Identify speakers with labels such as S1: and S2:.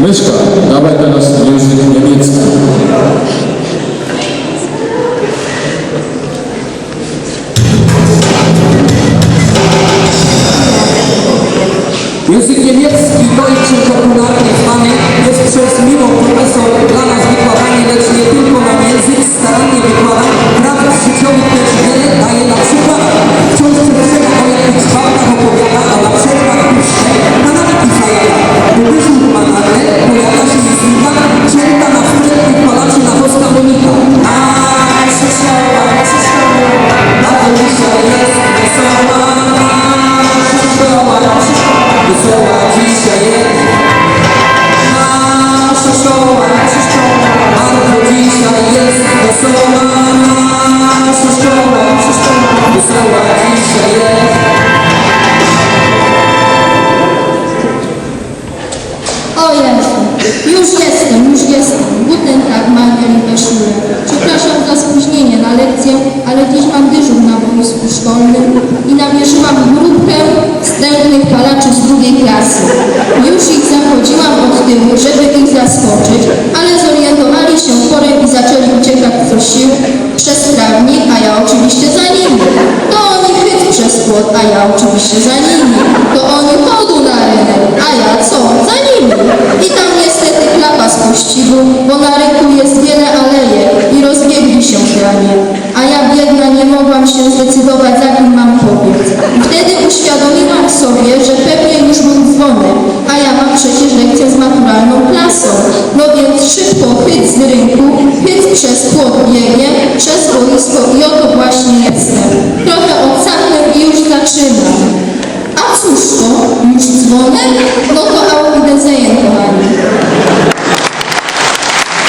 S1: Мышка, давай-ка нас язык немецкий. So I just ele. Né? Spóźnienie na lekcję, ale dziś mam dyżur na boisku szkolnym i namierzyłam grupkę wstępnych palaczy z drugiej klasy. Już ich zachodziłam od tyłu, żeby ich zaskoczyć, ale zorientowali się porem i zaczęli uciekać co sił przez trawnik, a ja oczywiście za nimi. To oni chyt przez płot, a ja oczywiście za nimi. To oni chodu na rynek, a ja co? Za nimi. I tam niestety klapa z pościgu, bo na rynku jest nie mogłam się zdecydować, za kim mam pobiec. Wtedy uświadomiłam sobie, że pewnie już był dzwonek, a ja mam przecież lekcję z maturalną klasą. No więc szybko chyt z rynku, chyt przez płot biegiem, przez boisko i oto właśnie jestem. Trochę odsapnę i już zaczynam. A cóż to? Już dzwonek? No